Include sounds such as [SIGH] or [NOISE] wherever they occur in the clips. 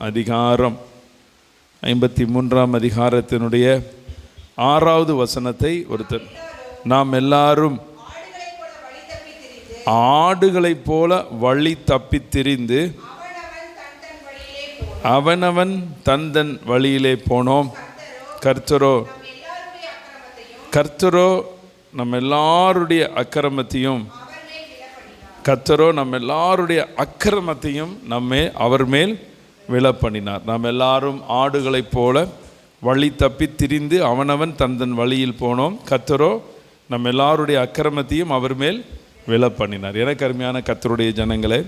அதிகாரம் ஐம்பத்தி மூன்றாம் அதிகாரத்தினுடைய ஆறாவது வசனத்தை ஒருத்தர் நாம் எல்லாரும் ஆடுகளைப் போல வழி தப்பி திரிந்து அவனவன் தந்தன் வழியிலே போனோம். கர்த்தரோ கர்த்தரோ நம்ம எல்லாருடைய அக்கிரமத்தையும் கர்த்தரோ நம்ம எல்லாருடைய அக்கிரமத்தையும் நம்ம அவர் மேல் விழப்பண்ணினார். நாம் எல்லாரும் ஆடுகளைப் போல வழி தப்பி திரிந்து அவனவன் தந்தன் வழியில் போனோம். கத்தரோ நம்ம எல்லாருடைய அக்கிரமத்தையும் அவர் மேல் விழப்பண்ணினார். எனக்கு அருமையான ஜனங்களை ஜனங்களே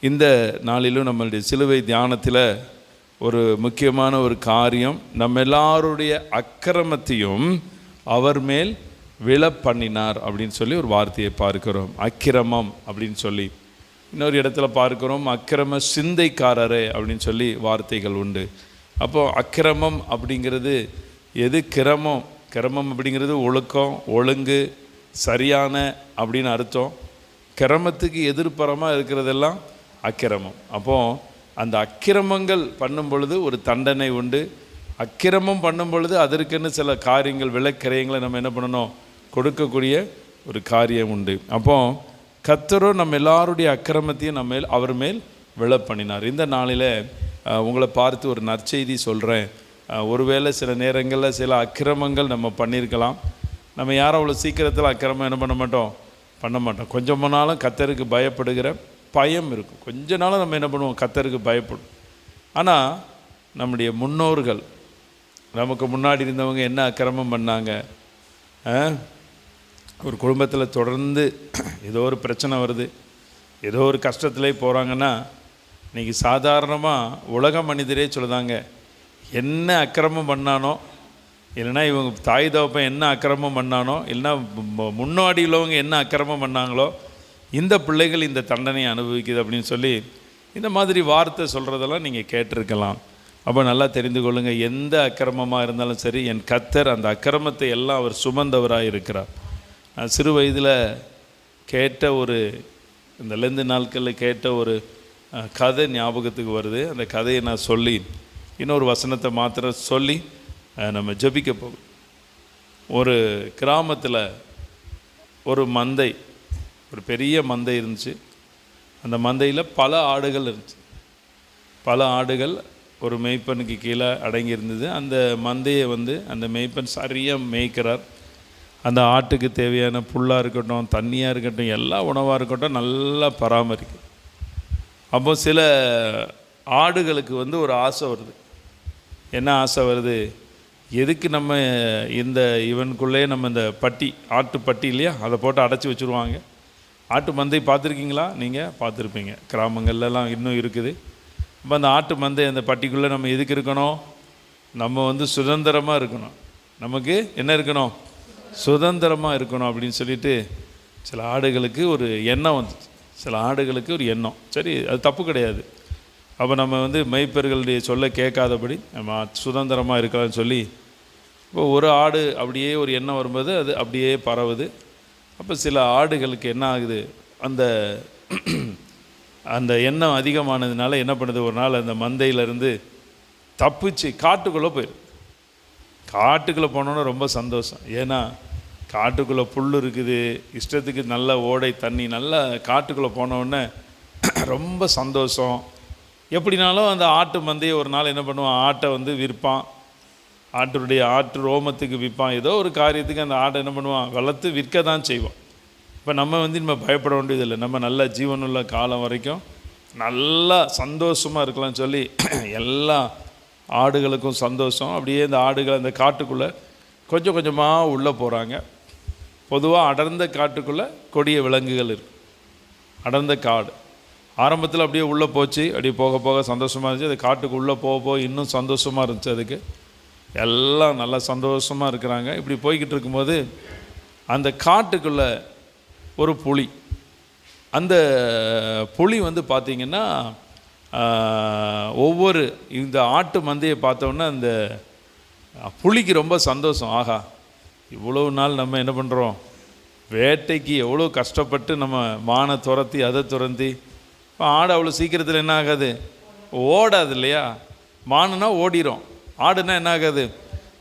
இந்த நாளிலும் நம்மளுடைய சிலுவை தியானத்தில் ஒரு முக்கியமான ஒரு காரியம் நம்ம எல்லாருடைய அக்கிரமத்தையும் அவர் மேல் விழப்பண்ணினார் அப்படின்னு சொல்லி ஒரு வார்த்தையை பார்க்கிறோம். அக்கிரமம் அப்படின்னு சொல்லி. இன்னொரு இடத்துல பார்க்குறோம் அக்கிரம சிந்தைக்காரரே அப்படின்னு சொல்லி வார்த்தைகள் உண்டு. அப்போது அக்கிரமம் அப்படிங்கிறது எது கிரமம்? கிரமம் அப்படிங்கிறது ஒழுக்கம் ஒழுங்கு சரியான அப்படின்னு அர்த்தம். கிரமத்துக்கு எதிர்ப்புறமாக இருக்கிறதெல்லாம் அக்கிரமம். அப்போது அந்த அக்கிரமங்கள் பண்ணும் பொழுது ஒரு தண்டனை உண்டு. அக்கிரமம் பண்ணும் பொழுது அதற்குன்னு சில காரியங்கள் விளக்கரையங்களை நம்ம என்ன பண்ணணும்? கொடுக்கக்கூடிய ஒரு காரியம் உண்டு. அப்போ கத்தரோ நம்ம எல்லாருடைய அக்கிரமத்தையும் நம்ம மேல் அவர் மேல் விழ பண்ணினார் இந்த நாளில் உங்களை பார்த்து ஒரு நற்செய்தி சொல்கிறேன் ஒருவேளை சில நேரங்களில் சில அக்கிரமங்கள் நம்ம பண்ணியிருக்கலாம் நம்ம யாரும் அவ்வளோ சீக்கிரத்தில் அக்கிரமம் என்ன பண்ண மாட்டோம்? பண்ண மாட்டோம். கொஞ்சம் நாளும் கத்தருக்கு பயப்படுகிற பயம் இருக்கும். கொஞ்ச நாளும் நம்ம என்ன பண்ணுவோம்? கத்தருக்கு பயப்படும். ஆனால் நம்முடைய முன்னோர்கள் நமக்கு முன்னாடி இருந்தவங்க என்ன அக்கிரமம் பண்ணாங்க? ஒரு குடும்பத்தில் தொடர்ந்து ஏதோ ஒரு பிரச்சனை வருது ஏதோ ஒரு கஷ்டத்திலே போகிறாங்கன்னா இன்றைக்கி சாதாரணமாக உலக மனிதரே சொல்லுதாங்க என்ன அக்கிரமம் பண்ணானோ இல்லைன்னா இவங்க தாய் தகப்பன் என்ன அக்கிரமம் பண்ணானோ இல்லைன்னா முன்னாடி உள்ளவங்க என்ன அக்கிரமம் பண்ணாங்களோ இந்த பிள்ளைகள் இந்த தண்டனையை அனுபவிக்குது அப்படின்னு சொல்லி இந்த மாதிரி வார்த்தை சொல்கிறதெல்லாம் நீங்கள் கேட்டிருக்கலாம். அப்போ நல்லா தெரிந்து கொள்ளுங்கள் எந்த அக்கிரமமாக இருந்தாலும் சரி என் கத்தர் அந்த அக்கிரமத்தை எல்லாம் அவர் சுமந்தவராக இருக்கிறார் நான் சிறு வயதில் கேட்ட ஒரு இந்த லெந்து நாட்களில் கேட்ட ஒரு கதை ஞாபகத்துக்கு வருது. அந்த கதையை நான் சொல்லி இன்னொரு வசனத்தை மாத்திரம் சொல்லி நம்ம ஜபிக்க போகும் ஒரு கிராமத்தில் ஒரு மந்தை ஒரு பெரிய மந்தை இருந்துச்சு. அந்த மந்தையில் பல ஆடுகள் இருந்துச்சு. பல ஆடுகள் ஒரு மேய்ப்பனுக்கு கீழே அடங்கி இருந்தது. அந்த மந்தையை வந்து அந்த மேய்ப்பன் சரியாக மேய்க்கிறார். அந்த ஆட்டுக்கு தேவையான புல்லாக இருக்கட்டும் தண்ணியாக இருக்கட்டும் எல்லா உணவாக இருக்கட்டும் நல்லா பராமரிக்கும். அப்போ சில ஆடுகளுக்கு வந்து ஒரு ஆசை வருது. என்ன ஆசை வருது? எதுக்கு நம்ம இந்த இவனுக்குள்ளே நம்ம இந்த பட்டி ஆட்டு பட்டி இல்லையா? அதை போட்டு அடைச்சி வச்சுருவாங்க. ஆட்டு மந்தை பார்த்துருக்கீங்களா? நீங்கள் பார்த்துருப்பீங்க. கிராமங்கள்லாம் இன்னும் இருக்குது. அப்போ அந்த ஆட்டு மந்தை அந்த பட்டிக்குள்ளே நம்ம எதுக்கு இருக்கணும்? நம்ம வந்து சுதந்திரமாக இருக்கணும். நமக்கு என்ன இருக்கணும்? சுதந்திரமாக இருக்கணும் அப்படின்னு சொல்லிட்டு சில ஆடுகளுக்கு ஒரு எண்ணம் வந்துச்சு. சில ஆடுகளுக்கு ஒரு எண்ணம். சரி அது தப்பு கிடையாது. அப்போ நம்ம வந்து மெய்ப்பர்களுடைய சொல்ல கேட்காதபடி நம்ம சுதந்திரமாக இருக்கலாம்னு சொல்லி இப்போ ஒரு ஆடு அப்படியே ஒரு எண்ணம் வரும்போது அது அப்படியே பரவுது. அப்போ சில ஆடுகளுக்கு என்ன ஆகுது? அந்த [CLEARS THROAT] அந்த எண்ணம் அதிகமானதுனால என்ன பண்ணுது? ஒரு நாள் அந்த மந்தையிலேருந்து தப்பிச்சு காட்டுக்குள்ளே போயிடும். காட்டுக்குள்ளே போனோன்னா ரொம்ப சந்தோஷம். ஏன்னா காட்டுக்குள்ளே புல் இருக்குது இஷ்டத்துக்கு நல்ல ஓடை தண்ணி நல்லா காட்டுக்குள்ளே போனோடனே [CLEARS THROAT] ரொம்ப சந்தோஷம். எப்படினாலும் அந்த ஆட்டு மந்தையை ஒரு நாள் என்ன பண்ணுவான் ஆட்டை வந்து விற்பான். ஆட்டுடைய ஆட்டு ரோமத்துக்கு விற்பான். ஏதோ ஒரு காரியத்துக்கு அந்த ஆட்டை என்ன பண்ணுவான் வளர்த்து விற்க தான் செய்வான். இப்போ நம்ம வந்து நம்ம பயப்பட வேண்டியதில்லை. நம்ம நல்ல ஜீவனுள்ள காலம் வரைக்கும் நல்லா சந்தோஷமாக இருக்கலாம்னு சொல்லி [CLEARS THROAT] எல்லாம் ஆடுகளுக்கும் சந்தோஷம். அப்படியே இந்த ஆடுகள் அந்த காட்டுக்குள்ளே கொஞ்சம் கொஞ்சமாக உள்ளே போகிறாங்க பொதுவாக அடர்ந்த காட்டுக்குள்ளே கொடிய விலங்குகள் இருக்குது அடர்ந்த காடு. ஆரம்பத்தில் அப்படியே உள்ளே போச்சு. அப்படியே போக போக சந்தோஷமாக இருந்துச்சு. அது காட்டுக்கு உள்ளே போக போக இன்னும் சந்தோஷமாக இருந்துச்சு அதுக்கு. எல்லாம் நல்லா சந்தோஷமாக இருக்கிறாங்க. இப்படி போய்கிட்டு இருக்கும்போது அந்த காட்டுக்குள்ளே ஒரு புலி. அந்த புலி வந்து பார்த்திங்கன்னா ஒவ்வொரு இந்த ஆட்டு மந்தையை பார்த்தோன்னே அந்த புலிக்கு ரொம்ப சந்தோஷம். ஆகா இவ்வளோ நாள் நம்ம என்ன பண்ணுறோம் வேட்டைக்கு எவ்வளோ கஷ்டப்பட்டு நம்ம மானை துரத்தி அதை துரந்தி இப்போ ஆடு அவ்வளோ சீக்கிரத்தில் என்ன ஆகாது? ஓடாது இல்லையா? மானுனா ஓடிரும். ஆடுனா என்ன ஆகாது?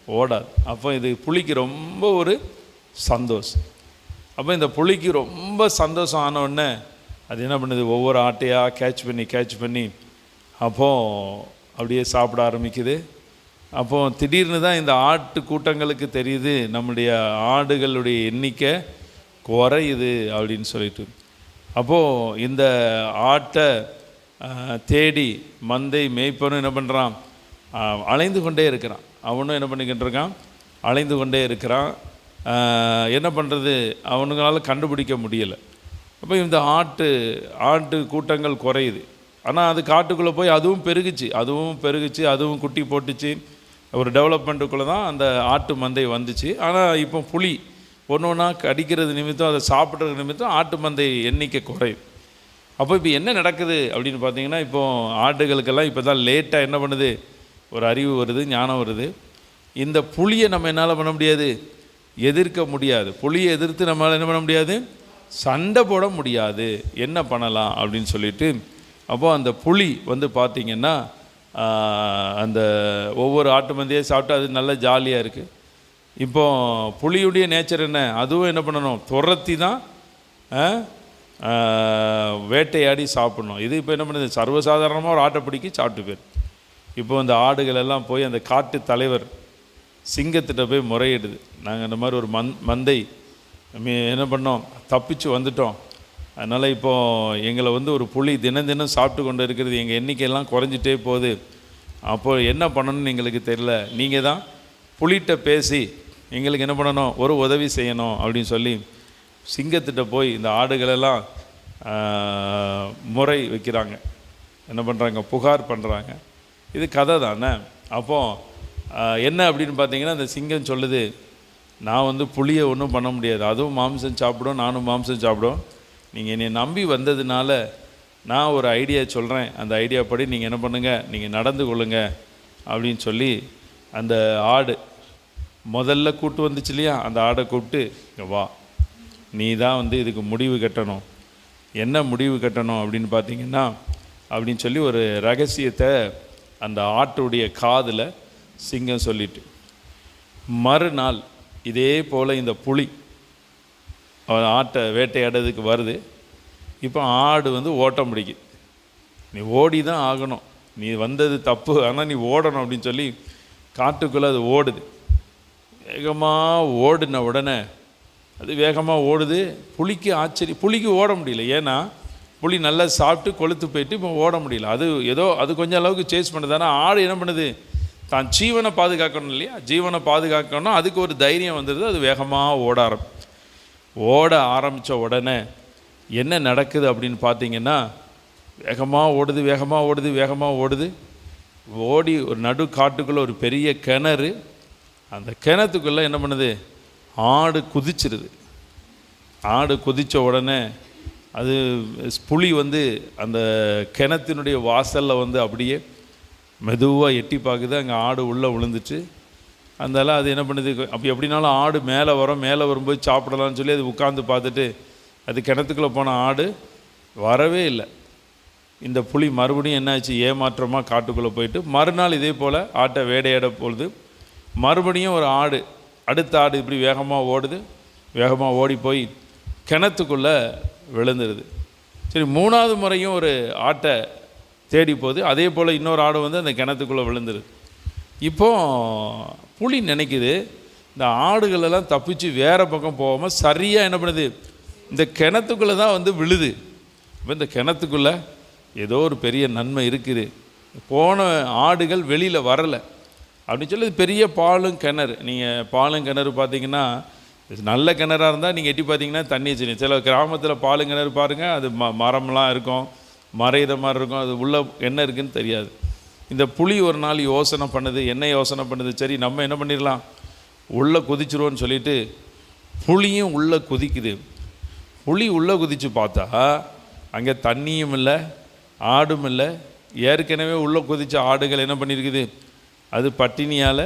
ஓடாது. அப்போ இது புளிக்கு ரொம்ப ஒரு சந்தோஷம். அப்போ இந்த புளிக்கு ரொம்ப சந்தோஷம் ஆனவுடனே அது என்ன பண்ணுது? ஒவ்வொரு ஆட்டையாக கேட்ச் பண்ணி கேட்ச் பண்ணி அப்போது அப்படியே சாப்பிட ஆரம்பிக்குது. அப்போ திடீர்னு தான் இந்த ஆட்டு கூட்டங்களுக்கு தெரியுது நம்முடைய ஆடுகளுடைய எண்ணிக்கை குறையுது அப்படின்னு சொல்லிட்டு. அப்போது இந்த ஆட்டை தேடி மந்தை மேய்ப்பனும் என்ன பண்ணுறான் அலைந்து கொண்டே இருக்கிறான். அவனும் என்ன பண்ணிக்கிட்டு இருக்கான்? அலைந்து கொண்டே இருக்கிறான். என்ன பண்ணுறது அவனுங்களால கண்டுபிடிக்க முடியலை. அப்போ இந்த ஆட்டு ஆட்டு கூட்டங்கள் குறையுது. ஆனால் அது காட்டுக்குள்ளே போய் அதுவும் பெருகுச்சு. அதுவும் பெருகுச்சு அதுவும் குட்டி போட்டுச்சு. ஒரு டெவலப்மெண்ட்டுக்குள்ளே தான் அந்த ஆட்டு மந்தை வந்துச்சு. ஆனால் இப்போ புளி ஒன்று ஒன்றா கடிக்கிறது நிமித்தம் அதை சாப்பிட்றது நிமித்தம் ஆட்டு மந்தை எண்ணிக்கை குறையும். அப்போ இப்போ என்ன நடக்குது அப்படின்னு பார்த்தீங்கன்னா இப்போ ஆடுகளுக்கெல்லாம் இப்போ தான் லேட்டாக என்ன பண்ணுது? ஒரு அறிவு வருது ஞானம் வருது. இந்த புளியை நம்ம என்னால் பண்ண முடியாது? எதிர்க்க முடியாது. புளியை எதிர்த்து நம்மளால் என்ன பண்ண முடியாது? சண்டை போட முடியாது. என்ன பண்ணலாம் அப்படின்னு சொல்லிட்டு அப்போ அந்த புளி வந்து பார்த்திங்கன்னா அந்த ஒவ்வொரு ஆட்டு மந்தையை சாப்பிட்டு அது நல்ல ஜாலியாக இருக்குது இப்போ புளியுடைய நேச்சர் என்ன? அதுவும் என்ன பண்ணணும்? துரத்தி தான் வேட்டையாடி சாப்பிடணும். இது இப்போ என்ன பண்ணுது? சர்வசாதாரணமாக ஒரு ஆட்டை பிடிக்கி சாப்பிட்டு போயிரு. இப்போ இந்த ஆடுகள் எல்லாம் போய் அந்த காட்டு தலைவர் சிங்கத்திட்ட போய் முறையிடுது. நாங்கள் இந்த மாதிரி ஒரு மந் மந்தை என்ன பண்ணோம்? தப்பிச்சு வந்துட்டோம். அதனால் இப்போது எங்களை வந்து ஒரு புலி தினம் தினம் சாப்பிட்டு கொண்டு இருக்கிறது எங்கள் எண்ணிக்கையெல்லாம் குறைஞ்சிட்டே போகுது. அப்போது என்ன பண்ணணும்னு எங்களுக்கு தெரில நீங்கள் தான் புலிகிட்ட பேசி எங்களுக்கு என்ன பண்ணணும்? ஒரு உதவி செய்யணும் அப்படின்னு சொல்லி சிங்கத்திட்ட போய் இந்த ஆடுகளெல்லாம் முறை வைக்கிறாங்க. என்ன பண்ணுறாங்க புகார் பண்ணுறாங்க இது கதை தானே? அப்போது என்ன அப்படின்னு பார்த்தீங்கன்னா அந்த சிங்கம் சொல்லுது நான் வந்து புளியை ஒன்றும் பண்ண முடியாது. அதுவும் மாம்சம் சாப்பிடும் நானும் மாம்சம் சாப்பிடும். நீங்கள் என்னை நம்பி வந்ததுனால நான் ஒரு ஐடியா சொல்கிறேன் அந்த ஐடியா படி நீங்கள் என்ன பண்ணுங்கள் நீங்கள் நடந்து கொள்ளுங்க அப்படின்னு சொல்லி அந்த ஆடு முதல்ல கூட்டு வந்துச்சு இல்லையா? அந்த ஆடை கூப்பிட்டு வா. நீ தான் வந்து இதுக்கு முடிவு கட்டணும். என்ன முடிவு கட்டணும் அப்படின்னு பார்த்தீங்கன்னா அப்படின்னு சொல்லி ஒரு ரகசியத்தை அந்த ஆட்டுடைய காதில் சிங்கம் சொல்லிட்டு மறுநாள் இதே போல் இந்த புலி ஆட்டை வேட்டையாடுறதுக்கு வருது. இப்போ ஆடு வந்து ஓட்டம் பிடிக்குது. நீ ஓடி தான் ஆகணும். நீ வந்தது தப்பு ஆனால் நீ ஓடணும் அப்படின்னு சொல்லி காட்டுக்குள்ளே அது ஓடுது. வேகமாக ஓடின உடனே அது வேகமாக ஓடுது. புளிக்கு ஆச்சரியம் புளிக்கு ஓட முடியல. ஏன்னா புளி நல்லா சாப்பிட்டு கொளுத்து போயிட்டு இப்போ ஓட முடியல. அது ஏதோ அது கொஞ்சம் அளவுக்கு சேஸ் பண்ணுது. ஆனால் ஆடு என்ன பண்ணுது? தான் ஜீவனை பாதுகாக்கணும் இல்லையா? ஜீவனை பாதுகாக்கணும் அதுக்கு ஒரு தைரியம் வந்துடுது அது வேகமாக ஓட ஆரம் ஓட ஆரம்பித்த உடனே என்ன நடக்குது அப்படின்னு பார்த்தீங்கன்னா வேகமாக ஓடுது வேகமாக ஓடுது வேகமாக ஓடுது. ஓடி ஒரு நடு காட்டுக்குள்ளே ஒரு பெரிய கிணறு. அந்த கிணத்துக்குள்ளே என்ன பண்ணுது? ஆடு குதிச்சிருது. ஆடு குதித்த உடனே அது புலி வந்து அந்த கிணத்தினுடைய வாசலில் வந்து அப்படியே மெதுவாக எட்டி பார்க்குது அங்கே ஆடு உள்ளே விழுந்துச்சு. அதனால அது என்ன பண்ணுது அப்படி எப்படினாலும் ஆடு மேலே வரும் மேலே வரும்போது சாப்பிடலாம்னு சொல்லி அது உட்காந்து பார்த்துட்டு அது கிணத்துக்குள்ளே போன ஆடு வரவே இல்லை. இந்த புலி மறுபடியும் என்னாச்சு ஏமாற்றமாக காட்டுக்குள்ளே போயிட்டு மறுநாள் இதே போல் ஆட்டை வேடையாட பொழுது மறுபடியும் ஒரு ஆடு அடுத்த ஆடு இப்படி வேகமாக ஓடுது. வேகமாக ஓடி போய் கிணத்துக்குள்ளே விழுந்துருது. சரி மூணாவது முறையும் ஒரு ஆட்டை தேடி போகுது. அதே போல் இன்னொரு ஆடு வந்து அந்த கிணத்துக்குள்ளே விழுந்துருது. இப்போ புலி நினைக்குது இந்த ஆடுகளெல்லாம் தப்பிச்சு வேறு பக்கம் போகாமல் சரியாக என்ன பண்ணுது? இந்த கிணத்துக்குள்ளே தான் வந்து விழுது. இப்போ இந்த கிணத்துக்குள்ளே ஏதோ ஒரு பெரிய நன்மை இருக்குது. போன ஆடுகள் வெளியில் வரலை. அப்படின்னு சொல்லி பெரிய பாலும் கிணறு. நீங்கள் பாலும் கிணறு பார்த்தீங்கன்னா நல்ல கிணறாக இருந்தால் நீங்கள் எட்டி பார்த்தீங்கன்னா தண்ணி வச்சுருங்க சில கிராமத்தில் பாலும் கிணறு பாருங்கள் அது ம மரம்லாம் இருக்கும். மறையிற மாதிரி இருக்கும். அது உள்ள என்ன இருக்குன்னு தெரியாது. இந்த புளி ஒரு நாள் யோசனை பண்ணுது என்ன யோசனை பண்ணுது? சரி நம்ம என்ன பண்ணிடலாம்? உள்ளே குதிச்சிருவோன்னு சொல்லிட்டு புளியும் உள்ளே குதிக்குது. புளி உள்ளே குதித்து பார்த்தா அங்கே தண்ணியும் இல்லை ஆடும் இல்லை. ஏற்கனவே உள்ளே குதித்த ஆடுகள் என்ன பண்ணியிருக்குது அது பட்டினியால்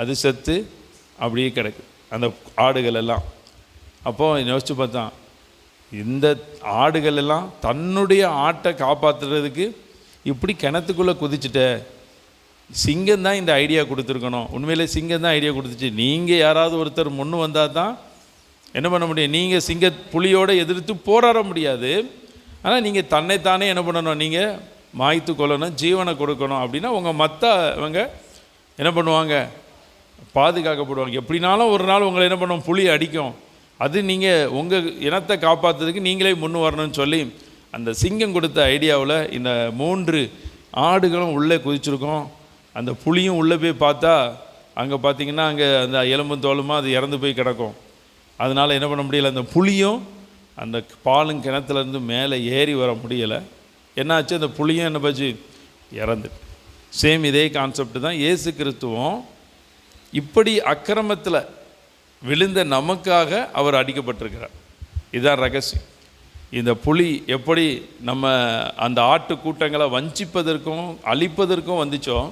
அது செத்து அப்படியே கிடக்கு. அந்த ஆடுகள் எல்லாம். அப்போது யோசிச்சு பார்த்தான் இந்த ஆடுகள் எல்லாம் தன்னுடைய ஆட்டை காப்பாற்றுறதுக்கு இப்படி கிணத்துக்குள்ளே குதிச்சுட்ட. சிங்கம் தான் இந்த ஐடியா கொடுத்துருக்கணும். உண்மையிலே சிங்கம் தான் ஐடியா கொடுத்துச்சு. நீங்கள் யாராவது ஒருத்தர் முன்னு வந்தால் தான் என்ன பண்ண முடியும்? நீங்கள் சிங்க புலியோடு எதிர்த்து போராட முடியாது. ஆனால் நீங்கள் தன்னைத்தானே என்ன பண்ணணும்? நீங்கள் மாய்த்து கொள்ளணும் ஜீவனை கொடுக்கணும் அப்படின்னா உங்கள் மற்ற இவங்க என்ன பண்ணுவாங்க? பாதுகாக்கப்படுவாங்க. எப்படினாலும் ஒரு நாள் உங்களை என்ன பண்ணுவோம் புலி அடிக்கும். அது நீங்கள் உங்கள் இனத்தை காப்பாற்றுறதுக்கு நீங்களே முன் வரணும்னு சொல்லி அந்த சிங்கம் கொடுத்த ஐடியாவில் இந்த மூன்று ஆடுகளும் உள்ளே குதிச்சிருக்கோம். அந்த புளியும் உள்ளே போய் பார்த்தா அங்கே பார்த்தீங்கன்னா அங்கே அந்த எலும்பும் தோலுமாக அது இறந்து போய் கிடக்கும். அதனால் என்ன பண்ண முடியல அந்த புளியும் அந்த பாலும் கிணத்துலேருந்து மேலே ஏறி வர முடியலை. என்னாச்சு அந்த புளியும் என்ன பச்சு இறந்து. சேம் இதே கான்செப்ட் தான். இயேசு கிறிஸ்துவம் இப்படி அக்கிரமத்தில் விழுந்த நமக்காக அவர் அடிக்கப்பட்டிருக்கிறார். இதுதான் ரகசியம். இந்த புலி எப்படி நம்ம அந்த ஆட்டு கூட்டங்களை வஞ்சிப்பதற்கும் அழிப்பதற்கும் வந்துச்சோ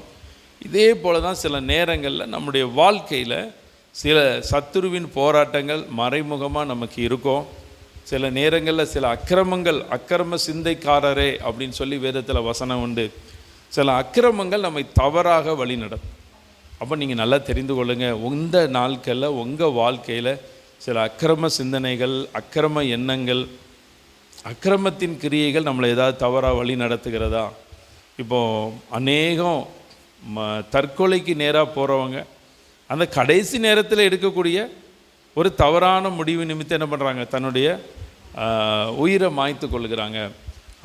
இதே போல தான் சில நேரங்களில் நம்முடைய வாழ்க்கையில் சில சத்துருவின் போராட்டங்கள் மறைமுகமாக நமக்கு இருக்கும். சில நேரங்களில் சில அக்கிரமங்கள் அக்கிரம சிந்தைக்காரரே அப்படின்னு சொல்லி வேதத்தில் வசனம் உண்டு. சில அக்கிரமங்கள் நம்மை தவறாக வழிநடத்தும். அப்போ நீங்கள் நல்லா தெரிந்து கொள்ளுங்கள் இந்த நாட்களில் உங்கள் வாழ்க்கையில் சில அக்கிரம சிந்தனைகள் அக்கிரம எண்ணங்கள் அக்கிரமத்தின் கிரியைகள் நம்மளை ஏதாவது தவறாக வழி நடத்துகிறதா? இப்போது அநேகம் ம தற்கொலைக்கு நேராக போகிறவங்க அந்த கடைசி நேரத்தில் எடுக்கக்கூடிய ஒரு தவறான முடிவு நிமித்தம் என்ன பண்ணுறாங்க தன்னுடைய உயிரை மாய்த்து கொள்கிறாங்க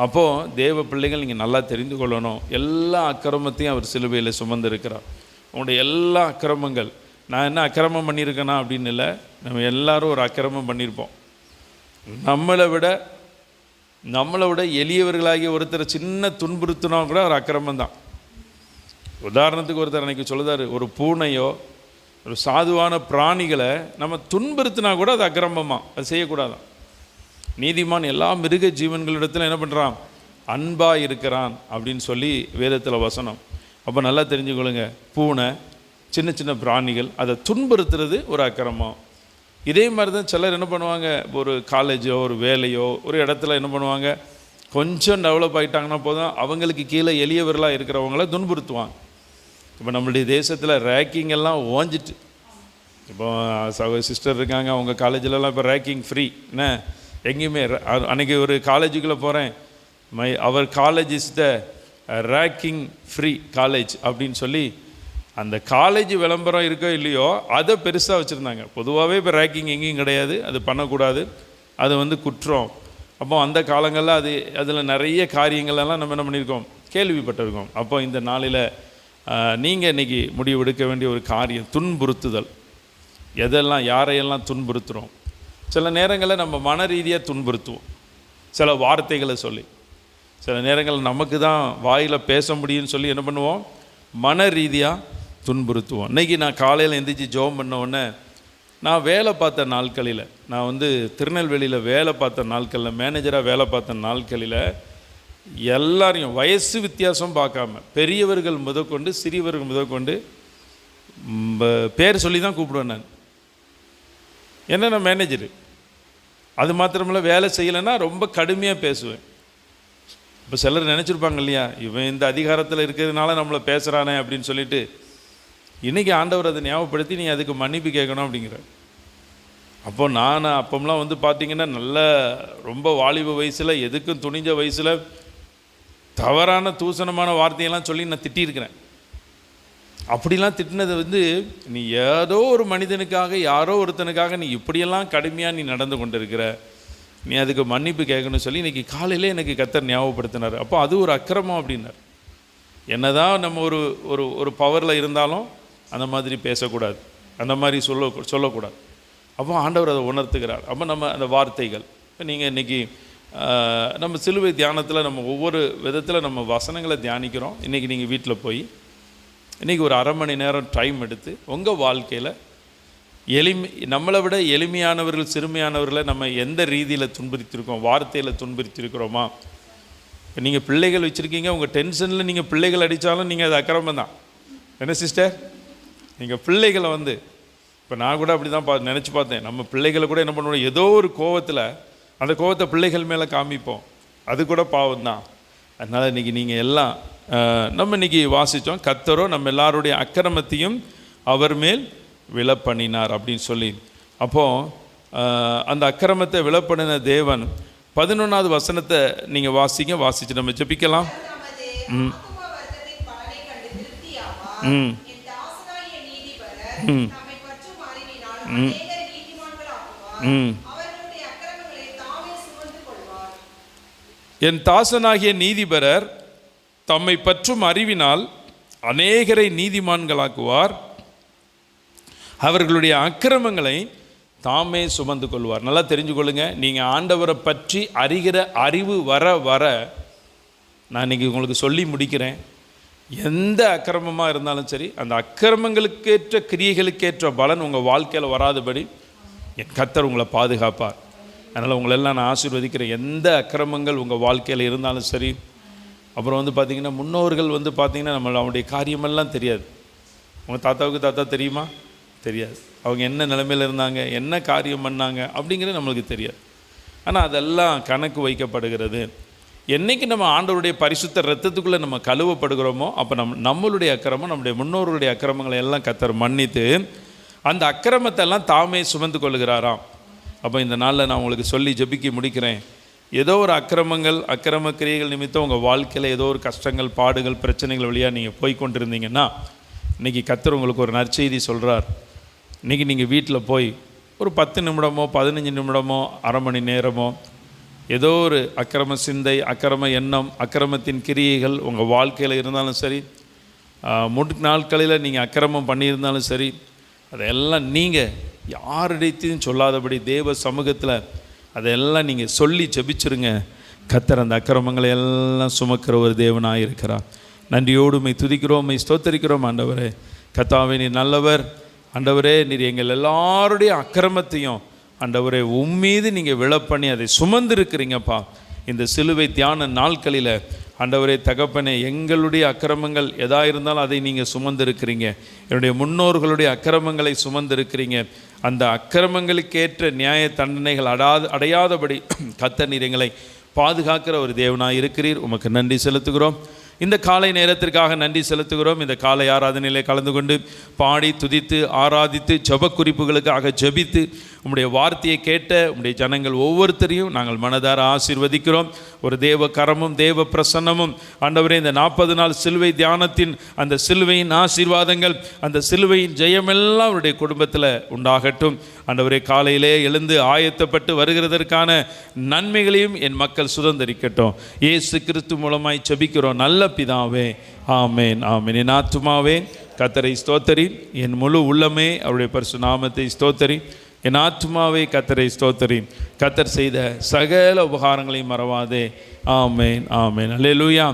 அப்போது தேவ பிள்ளைகள் நீங்கள் நல்லா தெரிந்து கொள்ளணும். எல்லா அக்கிரமத்தையும் அவர் சிலுவையில் சுமந்திருக்கிறார். உங்களுடைய எல்லா அக்கிரமங்கள். நான் என்ன அக்கிரமம் பண்ணியிருக்கேனா அப்படின்னு இல்லை. நம்ம எல்லாரும் ஒரு அக்கிரமம் பண்ணியிருப்போம். நம்மளை விட நம்மளை விட எளியவர்களாகிய ஒருத்தரை சின்ன துன்புறுத்தினா கூட ஒரு அக்கிரமம் தான். உதாரணத்துக்கு ஒருத்தர் அன்னைக்கு சொல்லுதார் ஒரு பூனையோ ஒரு சாதுவான பிராணிகளை நம்ம துன்புறுத்தினா கூட அது அக்கிரமமாக அது செய்யக்கூடாதான் நீதிமான் எல்லா மிருக ஜீவன்களிடத்தில் என்ன பண்ணுறான் அன்பாக இருக்கிறான் அப்படின்னு சொல்லி வேதத்தில் வசனம். அப்போ நல்லா தெரிஞ்சுக்கொள்ளுங்க. பூனை சின்ன சின்ன பிராணிகள் அதை துன்புறுத்துறது ஒரு அக்கிரமம். இதே மாதிரி தான் சிலர் என்ன பண்ணுவாங்க? ஒரு காலேஜோ ஒரு வேலையோ ஒரு இடத்துல என்ன பண்ணுவாங்க? கொஞ்சம் டெவலப் ஆகிட்டாங்கன்னா போதும் அவங்களுக்கு கீழே எளியவர்களாக இருக்கிறவங்கள துன்புறுத்துவாங்க. இப்போ நம்மளுடைய தேசத்தில் ரேக்கிங் எல்லாம் ஓஞ்சிட்டு. இப்போ சக சிஸ்டர் இருக்காங்க அவங்க காலேஜிலலாம் இப்போ ரேக்கிங் ஃப்ரீ என்ன? எங்கேயுமே அன்றைக்கி அன்னைக்கு ஒரு காலேஜுக்குள்ளே போகிறேன் my our college is the ragging free college அப்படின்னு சொல்லி அந்த காலேஜ் விளம்பரம் இருக்கோ இல்லையோ அதை பெருசாக வச்சுருந்தாங்க. பொதுவாகவே இப்போ ரேக்கிங் எங்கேயும் கிடையாது. அது பண்ணக்கூடாது. அது வந்து குற்றம். அப்போ அந்த காலங்களில் அது அதில் நிறைய காரியங்களெல்லாம் நம்ம என்ன பண்ணியிருக்கோம்? கேள்விப்பட்டிருக்கோம். அப்போ இந்த நாளில் நீங்கள் இன்றைக்கி முடிவு எடுக்க வேண்டிய ஒரு காரியம் துன்புறுத்துதல். எதெல்லாம் யாரையெல்லாம் துன்புறுத்துகிறோம் சில நேரங்களில் நம்ம மன ரீதியாக துன்புறுத்துவோம். சில வார்த்தைகளை சொல்லி. சில நேரங்களில் நமக்கு தான் வாயில் பேச முடியும்னு சொல்லி என்ன பண்ணுவோம்? மன ரீதியாக துன்புறுத்துவோம். இன்றைக்கி நான் காலையில் எந்திரிச்சு ஜோம் பண்ண உடனே நான் வேலை பார்த்த நாட்களில் நான் வந்து திருநெல்வேலியில் வேலை பார்த்த நாட்களில் மேனேஜராக வேலை பார்த்த நாட்களில் எல்லாரையும் வயசு வித்தியாசம் பார்க்காம பெரியவர்கள் முதற்கொண்டு சிறியவர்கள் முதற்கொண்டு பேர் சொல்லி தான் கூப்பிடுவேன் நான். என்ன நான் மேனேஜரு அது மாத்திரமில்ல வேலை செய்யலைன்னா ரொம்ப கடுமையாக பேசுவேன். இப்போ சிலர் நினச்சிருப்பாங்க இல்லையா இவன் இந்த அதிகாரத்தில் இருக்கிறதுனால நம்மளை பேசுகிறானே அப்படின்னு சொல்லிட்டு இன்றைக்கி ஆண்டவர் அதை ஞாபகப்படுத்தி நீ அதுக்கு மன்னிப்பு கேட்கணும் அப்படிங்கிற அப்போ நான் அப்போம்லாம் வந்து பார்த்திங்கன்னா நல்ல ரொம்ப வாலிப வயசில் எதுக்கும் துணிஞ்ச வயசில் தவறான தூசணமான வார்த்தையெல்லாம் சொல்லி நான் திட்டியிருக்கிறேன். அப்படிலாம் திட்டினது வந்து நீ ஏதோ ஒரு மனிதனுக்காக யாரோ ஒருத்தனுக்காக நீ இப்படியெல்லாம் கடுமையாக நீ நடந்து கொண்டிருக்கிற நீ அதுக்கு மன்னிப்பு கேட்கணும்னு சொல்லி இன்றைக்கி காலையிலே எனக்கு கத்தர் ஞாபகப்படுத்தினார். அப்போ அது ஒரு அக்கிரமம் அப்படின்னார். என்னதான் நம்ம ஒரு ஒரு ஒரு பவரில் இருந்தாலும் அந்த மாதிரி பேசக்கூடாது. அந்த மாதிரி சொல்ல சொல்லக்கூடாது. அப்போ ஆண்டவர் அதை உணர்த்துகிறார். அப்போ நம்ம அந்த வார்த்தைகள் இப்போ நீங்கள் இன்றைக்கி நம்ம சிலுவை தியானத்தில் நம்ம ஒவ்வொரு விதத்தில் நம்ம வசனங்களை தியானிக்கிறோம். இன்றைக்கி நீங்கள் வீட்டில் போய் இன்றைக்கி ஒரு அரை மணி நேரம் டைம் எடுத்து உங்கள் வாழ்க்கையில் எளிமை நம்மளை விட எளிமையானவர்கள் சிறுமையானவர்களை நம்ம எந்த ரீதியில் துன்புறுத்திருக்கோம் வார்த்தையில் துன்புறுத்திருக்கிறோமா இப்போ நீங்கள் பிள்ளைகள் வச்சுருக்கீங்க உங்கள் டென்ஷனில் நீங்கள் பிள்ளைகள் அடித்தாலும் நீங்கள் அது அக்கிரமம் தான் என்ன சிஸ்டர்? நீங்கள் பிள்ளைகளை வந்து இப்போ நான் கூட அப்படி தான் பா நினச்சி பார்த்தேன். நம்ம பிள்ளைகளை கூட என்ன பண்ணுவோம் ஏதோ ஒரு கோவத்தில் அந்த கோவத்தை பிள்ளைகள் மேலே காமிப்போம். அது கூட பாவம் தான் அதனால் இன்றைக்கி நீங்கள் எல்லாம் நம்ம இன்றைக்கி வாசித்தோம் கத்தரோ நம்ம எல்லாருடைய அக்கிரமத்தையும் அவர் மேல் விழப்பண்ணினார் அப்படின்னு சொல்லி. அப்போது அந்த அக்கிரமத்தை விழப்பண்ணின தேவன் பதினொன்றாவது வசனத்தை நீங்கள் வாசிங்க வாசிச்சு நம்ம ஜெபிக்கலாம். ம். ம். ம். ம். ம். என் தாசனாகிய நீதிபரர் தம்மை பற்றும் அறிவினால் அநேகரை நீதிமான்களாக்குவார். அவர்களுடைய அக்கிரமங்களை தாமே சுமந்து கொள்வார். நல்லா தெரிஞ்சு கொள்ளுங்கள் நீங்கள் ஆண்டவரை பற்றி அறிகிற அறிவு வர வர நான் இன்னைக்கு உங்களுக்கு சொல்லி முடிக்கிறேன். எந்த அக்கிரமமாக இருந்தாலும் சரி அந்த அக்கிரமங்களுக்கேற்ற கிரியைகளுக்கேற்ற பலன் உங்கள் வாழ்க்கையில் வராதபடி என் கத்தர் உங்களை பாதுகாப்பார். அதனால் உங்களெல்லாம் நான் ஆசீர்வதிக்கிறேன். எந்த அக்கிரமங்கள் உங்கள் வாழ்க்கையில் இருந்தாலும் சரி அப்புறம் வந்து பார்த்திங்கன்னா முன்னோர்கள் வந்து பார்த்திங்கன்னா நம்மளை அவனுடைய காரியமெல்லாம் தெரியாது. உங்கள் தாத்தாவுக்கு தாத்தா தெரியுமா? தெரியாது. அவங்க என்ன நிலைமையில் இருந்தாங்க என்ன காரியம் பண்ணாங்க அப்படிங்கிறது நம்மளுக்கு தெரியாது. ஆனால் அதெல்லாம் கணக்கு வைக்கப்படுகிறது. என்னைக்கு நம்ம ஆண்டவருடைய பரிசுத்த ரத்தத்துக்குள்ளே நம்ம கழுவப்படுகிறோமோ அப்போ நம் நம்மளுடைய அக்கிரமம் நம்முடைய முன்னோர்களுடைய அக்கிரமங்களை எல்லாம் கத்தர் மன்னித்து அந்த அக்கிரமத்தை எல்லாம் தாமே சுமந்து கொள்கிறாராம் அப்போ இந்த நாளில் நான் உங்களுக்கு சொல்லி ஜெபிக்க முடிக்கிறேன். ஏதோ ஒரு அக்கிரமங்கள் அக்கிரம கிரியைகள் நிமித்தம் உங்கள் வாழ்க்கையில் ஏதோ ஒரு கஷ்டங்கள் பாடுகள் பிரச்சனைகள் வழியாக நீங்கள் போய் கொண்டிருந்தீங்கன்னா இன்றைக்கி கத்தர் உங்களுக்கு ஒரு நற்செய்தி சொல்கிறார் இன்றைக்கி நீங்கள் வீட்டில் போய் ஒரு பத்து நிமிடமோ பதினஞ்சு நிமிடமோ அரை மணி நேரமோ ஏதோ ஒரு அக்கிரம சிந்தை அக்கிரம எண்ணம் அக்கிரமத்தின் கிரியைகள் உங்கள் வாழ்க்கையில் இருந்தாலும் சரி முன் நாட்களில் நீங்கள் அக்கிரமம் பண்ணியிருந்தாலும் சரி அதையெல்லாம் நீங்கள் யாரிடத்தையும் சொல்லாதபடி தேவ சமூகத்தில் அதையெல்லாம் நீங்கள் சொல்லி ஜெபிச்சிருங்க. கத்தர் அந்த அக்கிரமங்களை எல்லாம் சுமக்கிற ஒரு தேவனாக இருக்கிறார் நன்றியோடு உம்மை துதிக்கிறோம் மை ஸ்தோத்தரிக்கிறோம் ஆண்டவரே. கத்தாவினி நல்லவர். ஆண்டவரே நீர் எங்கள் எல்லாருடைய அக்கிரமத்தையும் ஆண்டவரே உம்மீது நீங்கள் விழப்பண்ணி அதை சுமந்திருக்கிறீங்கப்பா. இந்த சிலுவை தியான நாட்களில் ஆண்டவரே தகப்பனே எங்களுடைய அக்கிரமங்கள் எதா இருந்தாலும் அதை நீங்கள் சுமந்திருக்கிறீங்க. என்னுடைய முன்னோர்களுடைய அக்கிரமங்களை சுமந்திருக்கிறீங்க. அந்த அக்கிரமங்களுக்கேற்ற நியாய தண்டனைகள் அடாது அடையாதபடி கத்த நீர் எங்களை பாதுகாக்கிற ஒரு தேவனாக இருக்கிறீர். உமக்கு நன்றி செலுத்துகிறோம். இந்த காலை நேரத்திற்காக நன்றி செலுத்துகிறோம். இந்த காலை ஆராதனையிலே கலந்து கொண்டு பாடி துதித்து ஆராதித்து ஜப குறிப்புகளுக்காக ஜெபித்து உம்முடைய வார்த்தையை கேட்ட உம்முடைய ஜனங்கள் ஒவ்வொருத்தரையும் நாங்கள் மனதார ஆசீர்வதிக்கிறோம். ஒரு தேவ கரமும் தேவ பிரசன்னமும். ஆண்டவரே இந்த நாற்பது நாள் சிலுவை தியானத்தின் அந்த சிலுவையின் ஆசீர்வாதங்கள் அந்த சிலுவையின் ஜெயமெல்லாம் அவருடைய குடும்பத்தில் உண்டாகட்டும். ஆண்டவரே காலையிலே எழுந்து ஆயத்தப்பட்டு வருகிறதற்கான நன்மைகளையும் என் மக்கள் சுதந்திரிக்கட்டும். ஏசு கிறிஸ்து மூலமாய் செபிக்கிறோம் நல்ல பிதாவே ஆமேன் ஆமேன். என் ஆத்துமாவே கத்தரை ஸ்தோத்தரி. என் முழு உள்ளமே அவருடைய பரிசு நாமத்தை ஸ்தோத்தரி. என் ஆத்மாவை கத்தரை ஸ்தோத்தரி. கத்தர் செய்த சகல உபகாரங்களையும் மறவாதே. ஆமேன் ஆமேன். அல்லேலூயா.